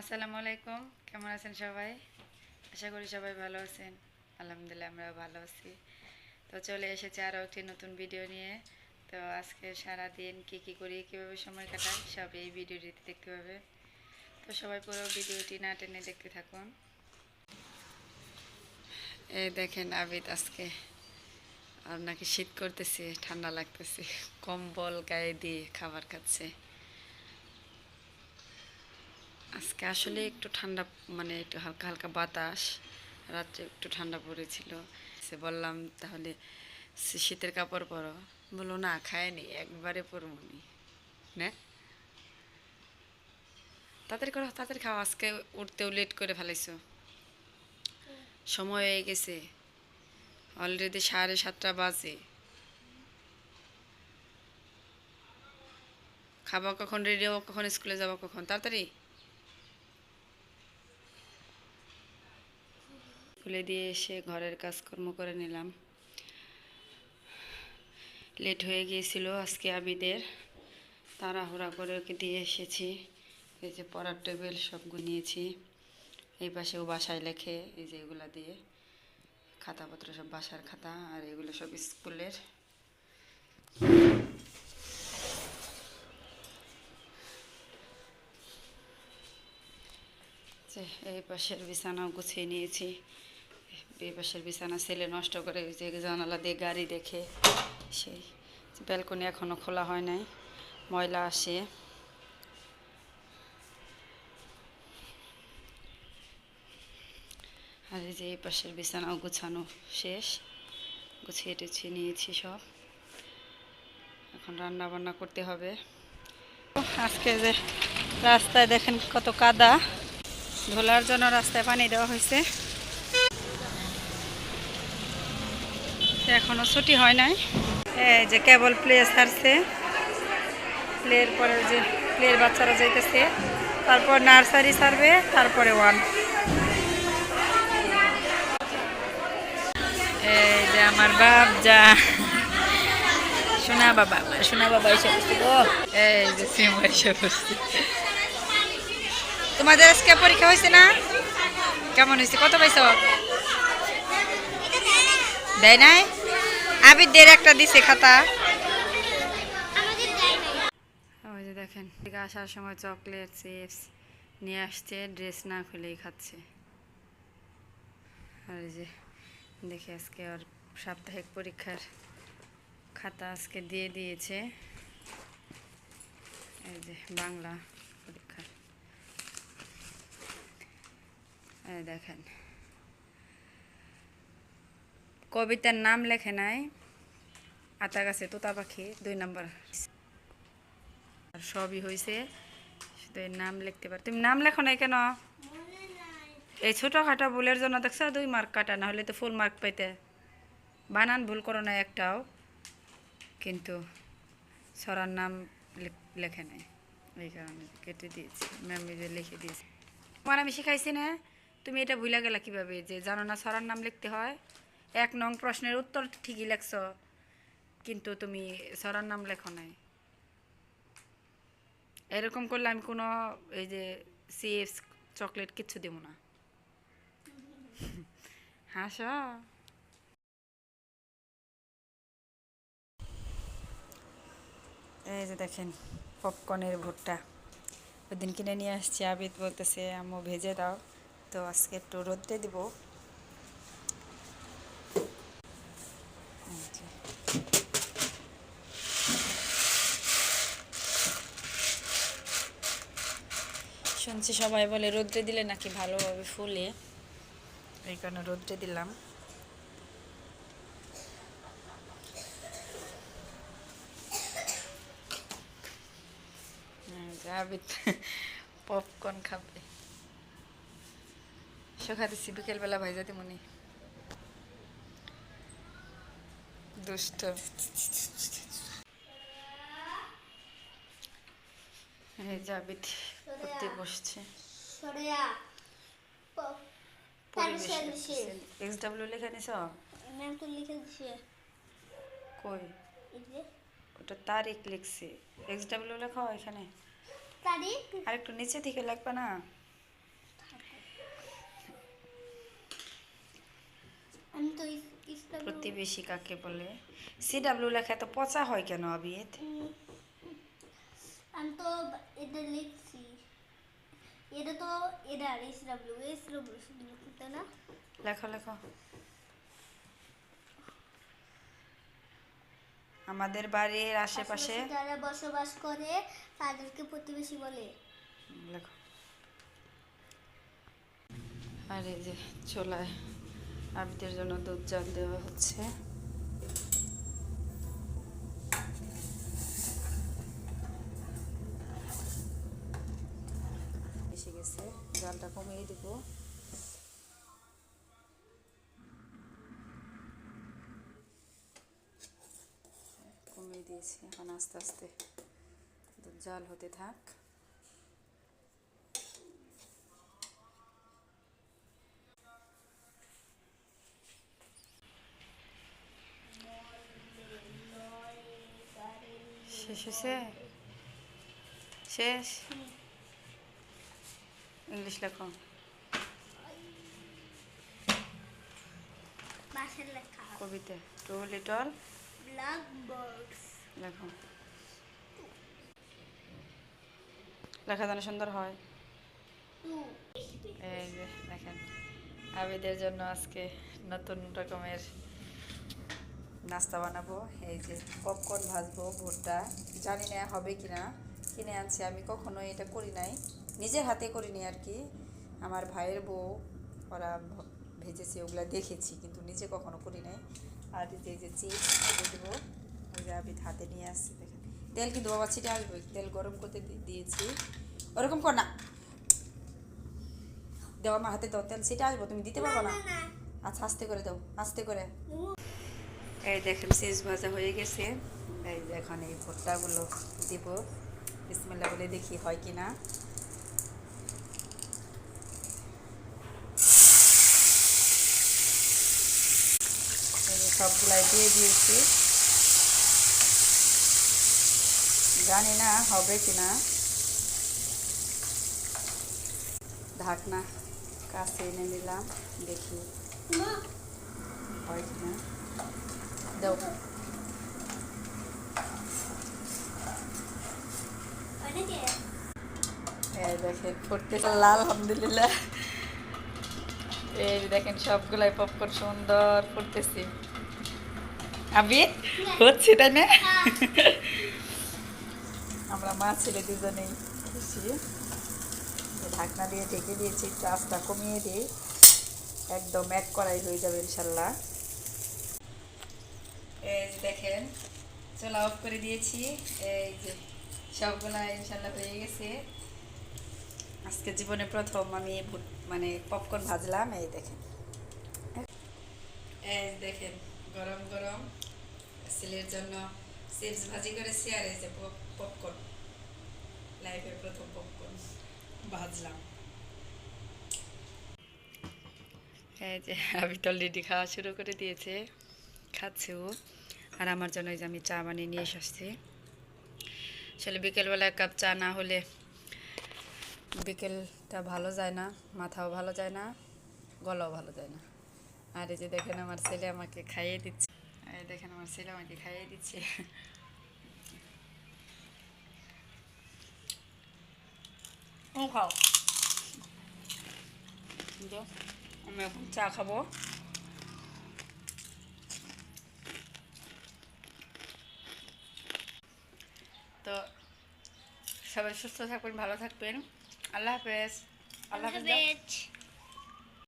আসসালামু আলাইকুম। কেমন আছেন সবাই? আশা করি সবাই ভালো আছেন। আলহামদুলিল্লাহ আমরাও ভালো আছি। তো চলে এসেছি আরও একটি নতুন ভিডিও নিয়ে। তো আজকে সারা দিন কী কী করি, কীভাবে সময় কাটাই, সব এই ভিডিওটিতে দেখতে পাবে তো সবাই পুরো ভিডিওটি না টেনে দেখতে থাকুন। এই দেখেন আবিদ আজকে আর নাকি শীত করতেছে, ঠান্ডা লাগতেছে, কম্বল গায়ে দিয়ে খাবার খাচ্ছে। আজকে আসলে একটু ঠান্ডা মানে একটু হালকা হালকা বাতাস। রাত্রে একটু ঠান্ডা পড়েছিল। সে বললাম, তাহলে শীতের কাপড় পরো। বলল, না খায়নি একবারে পরমনি না। তাড়াতাড়ি করো, তাড়াতাড়ি খাও, আজকে উঠতেও লেট করে ফেলাইছো। সময় হয়ে গেছে। অলরেডি সাড়ে সাতটা বাজে। খাবা কখন রেডি হব কখন, স্কুলে যাব কখন? তাড়াতাড়ি। খুলে দিয়ে এসে ঘরের কাজকর্ম করে নিলাম। লেট হয়ে গিয়েছিল আজকে আবিদের। তাড়াহুড়া করে ওকে দিয়ে এসেছি। এই যে পড়ার টেবিল সব গুনিয়েছি। এই পাশেও বাসায় লেখে, এই যে এগুলো দিয়ে। খাতাপত্র সব বাসার খাতা আর এগুলো সব স্কুলের। এই পাশের বিছানাও গুছিয়ে নিয়েছি। এই পাশের বিছানা ছেলে নষ্ট করে যে জানালা দিয়ে গাড়ি দেখে সেই ব্যালকনি এখনও খোলা হয় নাই, ময়লা আসে। আর এই যে এই পাশের বিছানাও গুছানো শেষ, গুছিয়ে টুছিয়ে নিয়েছি সব। এখন রান্না বান্না করতে হবে। আজকে যে রাস্তায় দেখেন কত কাদা, ধোলার জন্য রাস্তায় পানি দেওয়া হয়েছে। এখনও ছুটি হয় নাই। এই যে কেবল প্লে ছাড়ছে। প্লের পরে যে প্লের বাচ্চারা যাইতেছে তারপর নার্সারি ছাড়বে তারপরে ওয়ান। এই যে আমার বাপ যা সোনা বাবা সোনা বাবা এসে বসছে গো। এই যে সিমা এসে বসছে। তোমাদের আজকে পরীক্ষা হয়েছে না? কেমন হয়েছে? কত পাইছ? দেয় নাই? আবির দের একটা দিছে, খাতা। ওই যে দেখেন আসার সময় চকলেট, চিপস নিয়ে আসছে, ড্রেস না খুলেই খাচ্ছে। আর যে, দেখে আজকে আর সাপ্তাহিক পরীক্ষার খাতা আজকে দিয়ে দিয়েছে। এই যে, বাংলা পরীক্ষা দেখেন কবিতার নাম লেখে নাই। আতা গাছে তোতা পাখি, দুই নম্বর। আর সবই হয়েছে শুধু নাম লিখতে পার তুমি নাম লেখো নাই কেন? এই ছোটোখাটো ভুলের জন্য দেখছ দুই মার্ক কাটা না হলে তো ফুল মার্ক পাইতে। বানান ভুল করো না একটাও, কিন্তু সরার নাম লেখে নাই। এই কারণে কেটে দিয়েছি ম্যাম যে লিখে দিয়েছি। তোমার আমি শিখাইছি না, তুমি এটা ভুলে গেলা কীভাবে? যে জানো না সরার নাম লিখতে হয়? এক নং প্রশ্নের উত্তর ঠিকই লেখছ, কিন্তু তুমি সরার নাম লেখো নাই। এরকম করলে আমি কোনো এই যে চিপস চকলেট কিচ্ছু দেব না। হাস। এই যে দেখেন পপকর্নের ভুট্টা। ওই দিন কিনে নিয়ে আসছি, আবিদ বলতেছে, আম্মু, ভেজে দাও। তো আজকে একটু রোদে দিব এই যে। শুনছি সবাই বলে রোদ্রে দিলে নাকি ভালোভাবে ফুলে। এই কারণে রোদ্রে দিলাম। আবিদ পপকর্ন খাবে। শোখা দিচ্ছি বিকেলবেলা ভাইজাতি মনি দুষ্ট। এই জাবিদ পড়তে বসছে। এক্স ডাব্লিউ লেখা নিছ? লিখে কই? ওটা তারিখ এক্স ডাব্লিউ এখানে। আর একটু নিচে থেকে লাগবে না? প্রতিবেশী কাকে বলে? সি ডাব্লিউ লেখা তো পচা হয় কেন আবিদ আমি তো এটা লিখছি এটা তো এটা আর এস ডাব্লিউ এস ডাব্লিউ শুধু লিখতে না লেখো লেখো। আমাদের বাড়ির আশেপাশে যারা বসবাস করে তাদেরকে প্রতিবেশী বলে। লেখো। আর এই যে চোলায় আবিদের জন্য দুধ জাল দেওয়া হচ্ছে এসে গেছে জালটা কমিয়ে দিব কমিয়ে দিয়েছি। এখন আস্তে আস্তে দুধ জাল হতে থাক। শেষ হয়েছে? শেষ? ইংলিশ লেখো। কবিতা। Two little. ব্ল্যাক বার্ডস লেখো যেন সুন্দর হয়। এই যে দেখেন, আবিদের জন্য আজকে নতুন রকমের নাস্তা বানাবো। এই যে পপকর্ন ভাজবো, ভুট্টা। জানি না হবে কি না কিনে আনছি। আমি কখনো এটা করি নাই। নিজের হাতে করিনি আর কি। আমার ভাইয়ের বউ, ওরা ভেজেছে, ওগুলা দেখেছি, কিন্তু নিজে কখনো করি নাই। আর যে যে চিপস দেবো। আবিদ হাতে নিয়ে আসছি দেখেন। তেল কিন্তু বাবা ছিটে আসবে তেল গরম করতে দিয়েছি। ওরকম কর না। দেওয়া আমার হাতে দাও তেল ছিটে আসব তুমি দিতে পারব না? আচ্ছা আস্তে করে দাও আস্তে করে। এই দেখেন শেষ ভাজা হয়ে গেছে। এই এখন এই ভুট্টাগুলো দিব। বিসমিল্লা বলে দেখি হয় কি না সবগুলাই দিয়ে দিয়েছি। জানি না হবে কি না ঢাকনা কাছে এনে নিলাম দেখি। হয় কি না দাও এই দেখেন ফুটতেছে লাল আলহামদুলিল্লাহ। এই দেখেন সবগুলাই পপকর্ন সুন্দর ফুটতেছে। আবি হচ্ছে তাই না? আমরা মা ছেলে দুজনেই খুশি। ঢাকনা দিয়ে ঢেকে দিয়েছি, একটু আস্তা কমিয়ে দিই একদম এক কড়াই হয়ে যাবে ইনশাল্লাহ। এই দেখেন, চলা অফ করে দিয়েছি। এই যে সবগুলা ইনশাল্লাহ হয়ে গেছে। আজকে জীবনে প্রথম আমি মানে পপকর্ন ভাজলাম, এই দেখেন। এই দেখেন, গরম গরম ছেলের জন্য চিপস ভাজি আর এই যে পপকর্ন লাইফের প্রথম পপকর্ন ভাজলাম এই যে আমি তো অলরেডি খাওয়া শুরু করে দিয়েছে, খাচ্ছে। ও আর আমার জন্য যে আমি চা বানিয়ে নিয়ে এসে আসছি। আসলে বিকেলবেলা এক কাপ চা না হলে বিকেলটা ভালো যায় না, মাথাও ভালো যায় না, গলাও ভালো যায় না। আর এই যে দেখেন, আমার ছেলে আমাকে খাইয়ে দিচ্ছে। দেখেন আমার ছেলে আমাকে খাইয়ে দিচ্ছে। আমি এখন চা খাব। তো সবাই সুস্থ থাকবেন, ভালো থাকবেন। আল্লাহ হাফেজ। আল্লাহ হাফেজ।